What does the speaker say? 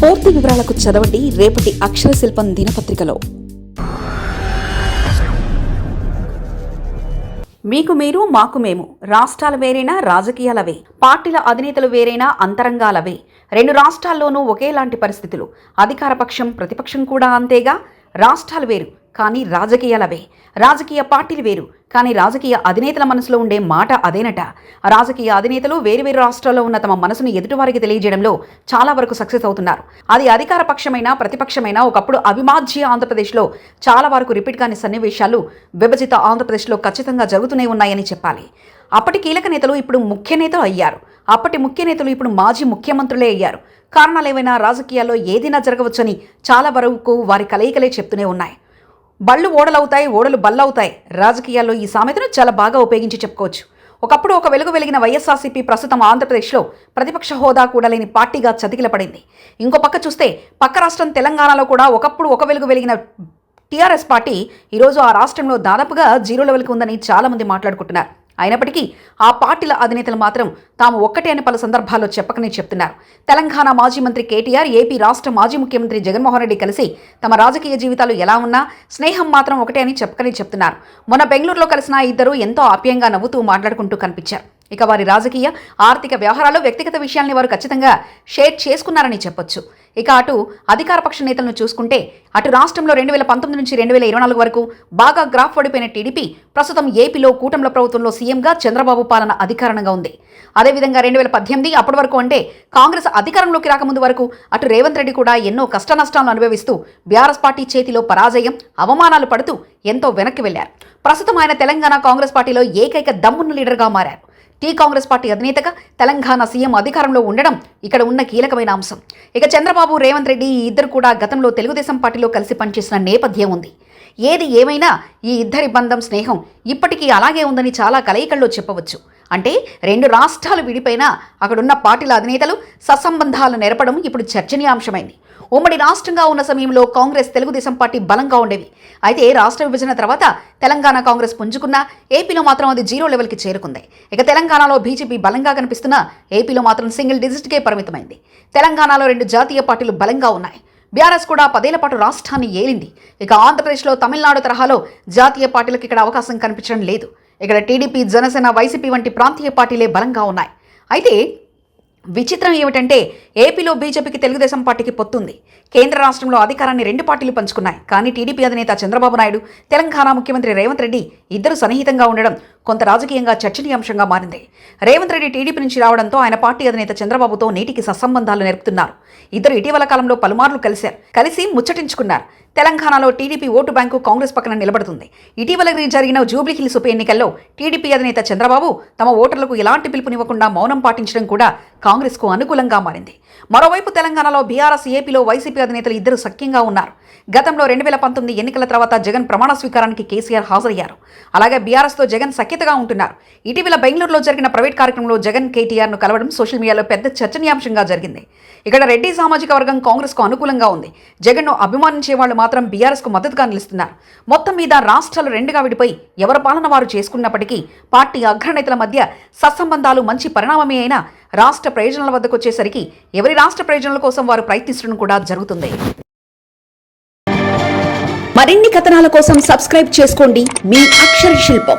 పూర్తి వివరాలకు చదవండి రేపటి అక్షర శిల్పం దినపత్రికలో. మీకు మీరు మాకు మేము. రాష్ట్రాలు వేరైనా రాజకీయాలవే. పార్టీల అధినేతలు వేరైనా అంతరంగాలవే. రెండు రాష్ట్రాల్లోనూ ఒకేలాంటి పరిస్థితులు. అధికార పక్షం ప్రతిపక్షం కూడా అంతేగా. రాష్ట్రాలు వేరు. కానీ రాజకీయాలవే. రాజకీయ పార్టీలు వేరు కానీ రాజకీయ అధినేతల మనసులో ఉండే మాట అదేనట. రాజకీయ అధినేతలు వేరువేరు రాష్ట్రాల్లో ఉన్న తమ మనసును ఎదుటివారికి తెలియజేయడంలో చాలా వరకు సక్సెస్ అవుతున్నారు. అది అధికార పక్షమైనా ప్రతిపక్షమైనా ఒకప్పుడు అవిమాజ్య ఆంధ్రప్రదేశ్లో చాలా వరకు రిపీట్ కాని సన్నివేశాలు విభజిత ఆంధ్రప్రదేశ్లో ఖచ్చితంగా జరుగుతూనే ఉన్నాయని చెప్పాలి. అప్పటి కీలక నేతలు ఇప్పుడు ముఖ్య నేతలు అయ్యారు. అప్పటి ముఖ్య నేతలు ఇప్పుడు మాజీ ముఖ్యమంత్రులే అయ్యారు. కారణాలు ఏవైనా రాజకీయాల్లో ఏదైనా జరగవచ్చని చాలా వరకు వారి కలయికలే చెప్తూనే ఉన్నాయి. బళ్ళు ఓడలవుతాయి ఓడలు బల్లవుతాయి. రాజకీయాల్లో ఈ సామెతను చాలా బాగా ఉపయోగించి చెప్పుకోవచ్చు. ఒకప్పుడు ఒక వెలుగు వెలిగిన వైఎస్ఆర్సీపీ ప్రస్తుతం ఆంధ్రప్రదేశ్లో ప్రతిపక్ష హోదా కూడా లేని పార్టీగా చతికిలపడింది. ఇంకో పక్క చూస్తే పక్క రాష్ట్రం తెలంగాణలో కూడా ఒకప్పుడు ఒక వెలుగు వెలిగిన టీఆర్ఎస్ పార్టీ ఈరోజు ఆ రాష్ట్రంలో దాదాపుగా జీరో లెవెల్కి ఉందని చాలామంది మాట్లాడుకుంటున్నారు. అయినప్పటికీ ఆ పార్టీల అధినేతలు మాత్రం తాము ఒక్కటే అని పలు సందర్భాల్లో చెప్పకనే చెప్తున్నారు. తెలంగాణ మాజీ మంత్రి కేటీఆర్ ఏపీ రాష్ట్ర మాజీ ముఖ్యమంత్రి జగన్మోహన్ రెడ్డి కలిసి తమ రాజకీయ జీవితాలు ఎలా ఉన్నా స్నేహం మాత్రం ఒకటే అని చెప్పకనే చెప్తున్నారు. మొన్న బెంగళూరులో కలిసిన ఇద్దరు ఎంతో ఆప్యాయంగా నవ్వుతూ మాట్లాడుకుంటూ కనిపించారు. ఇక వారి రాజకీయ ఆర్థిక వ్యవహారాలు వ్యక్తిగత విషయాల్ని వారు ఖచ్చితంగా షేర్ చేసుకున్నారని చెప్పొచ్చు. ఇక అటు అధికారపక్ష నేతలను చూసుకుంటే అటు రాష్ట్రంలో రెండు వేల పంతొమ్మిది నుంచి రెండు వేల ఇరవై నాలుగు వరకు బాగా గ్రాఫ్ పడిపోయిన టీడీపీ ప్రస్తుతం ఏపీలో కూటమిల ప్రభుత్వంలో సీఎంగా చంద్రబాబు పాలన అధికారంగా ఉంది. అదేవిధంగా రెండు వేల పద్దెనిమిది అప్పటి వరకు అంటే కాంగ్రెస్ అధికారంలోకి రాకముందు వరకు అటు రేవంత్ రెడ్డి కూడా ఎన్నో కష్ట నష్టాలను అనుభవిస్తూ బీఆర్ఎస్ పార్టీ చేతిలో పరాజయం అవమానాలు పడుతూ ఎంతో వెనక్కి వెళ్ళారు ప్రస్తుతం ఆయన తెలంగాణ కాంగ్రెస్ పార్టీలో ఏకైక దమ్మున్న లీడర్గా మారారు. టీ కాంగ్రెస్ పార్టీ అధినేతగా తెలంగాణ సీఎం అధికారంలో ఉండడం ఇక్కడ ఉన్న కీలకమైన అంశం. ఇక చంద్రబాబు రేవంత్ రెడ్డి ఈ ఇద్దరు కూడా గతంలో తెలుగుదేశం పార్టీలో కలిసి పనిచేసిన నేపథ్యం ఉంది. ఏది ఏమైనా ఈ ఇద్దరి బంధం స్నేహం ఇప్పటికీ అలాగే ఉందని చాలా కలయికల్లో చెప్పవచ్చు. అంటే రెండు రాష్ట్రాలు విడిపోయినా అక్కడున్న పార్టీల అధినేతలు సత్సంబంధాలు నెరపడం ఇప్పుడు చర్చనీయాంశమైంది. ఉమ్మడి రాష్ట్రంగా ఉన్న సమయంలో కాంగ్రెస్ తెలుగుదేశం పార్టీ బలంగా ఉండేవి అయితే రాష్ట్ర విభజన తర్వాత తెలంగాణ కాంగ్రెస్ పుంజుకున్నా ఏపీలో మాత్రం అది జీరో లెవెల్కి చేరుకుంది. ఇక తెలంగాణలో బీజేపీ బలంగా కనిపిస్తున్నా ఏపీలో మాత్రం సింగిల్ డిజిట్కే పరిమితమైంది. తెలంగాణలో రెండు జాతీయ పార్టీలు బలంగా ఉన్నాయి. బీఆర్ఎస్ కూడా పదేళ్ళ పాటు రాష్ట్రాన్ని ఏలింది. ఇక ఆంధ్రప్రదేశ్లో తమిళనాడు తరహాలో జాతీయ పార్టీలకు ఇక్కడ అవకాశం కనిపించడం లేదు. ఇక్కడ టీడీపీ జనసేన వైసీపీ వంటి ప్రాంతీయ పార్టీలే బలంగా ఉన్నాయి. అయితే విచిత్రం ఏమిటంటే ఏపీలో బీజేపీకి తెలుగుదేశం పార్టీకి పొత్తుంది. కేంద్ర రాష్ట్రంలో అధికారాన్ని రెండు పార్టీలు పంచుకున్నాయి. కానీ టీడీపీ అధినేత చంద్రబాబు నాయుడు తెలంగాణ ముఖ్యమంత్రి రేవంత్ రెడ్డి ఇద్దరు సన్నిహితంగా ఉండడం కొంత రాజకీయంగా చర్చనీయాంశంగా మారింది. రేవంత్ రెడ్డి టీడీపీ నుంచి రావడంతో ఆయన పార్టీ అధినేత చంద్రబాబుతో నీటికి సత్సంబంధాలు నేర్పుతున్నారు. ఇద్దరు ఇటీవల కాలంలో పలుమార్లు కలిశారు. కలిసి ముచ్చటించుకున్నారు. తెలంగాణలో టీడీపీ ఓటు బ్యాంకు కాంగ్రెస్ పక్కన నిలబడుతుంది. ఇటీవల జరిగిన జూబ్లీహిల్స్ ఉప ఎన్నికల్లో టీడీపీ అధినేత చంద్రబాబు తమ ఓటర్లకు ఎలాంటి పిలుపునివ్వకుండా మౌనం పాటించడం కూడా కాంగ్రెస్కు అనుకూలంగా మారింది. మరోవైపు తెలంగాణలో బీఆర్ఎస్ ఏపీలో వైసీపీ అధినేతలు ఇద్దరు సఖ్యంగా ఉన్నారు. గతంలో రెండు వేల పంతొమ్మిది ఎన్నికల తర్వాత జగన్ ప్రమాణ స్వీకారానికి కేసీఆర్ హాజరయ్యారు. అలాగే బీఆర్ఎస్తో జగన్ సఖ్య సఖ్యతగా ఉంటున్నారు. ఇటీవల బెంగళూరులో జరిగిన ప్రైవేట్ కార్యక్రమంలో జగన్ కేటీఆర్ను కలవడం సోషల్ మీడియాలో పెద్ద చర్చనీయాంశంగా జరిగింది. ఇక్కడ రెడ్డి సామాజిక వర్గం కాంగ్రెస్కు అనుకూలంగా ఉంది. జగన్ను అభిమానించే వాళ్ళు మాత్రం బీఆర్ఎస్కు మద్దతుగా నిలుస్తున్నారు. మొత్తం మీద రాష్ట్రాలు రెండుగా విడిపోయి ఎవరి పాలన వారు చేసుకున్నప్పటికీ పార్టీ అగ్రనేతల మధ్య సత్సంబంధాలు మంచి పరిణామమే అయినా రాష్ట్ర ప్రయోజనాల వద్దకు వచ్చేసరికి ఎవరి రాష్ట్ర ప్రయోజనాల కోసం వారు ప్రయత్నించడం కూడా జరుగుతుంది. మరిన్ని కథనాల కోసం సబ్స్క్రైబ్ చేసుకోండి. మీ అక్షర శిల్పం.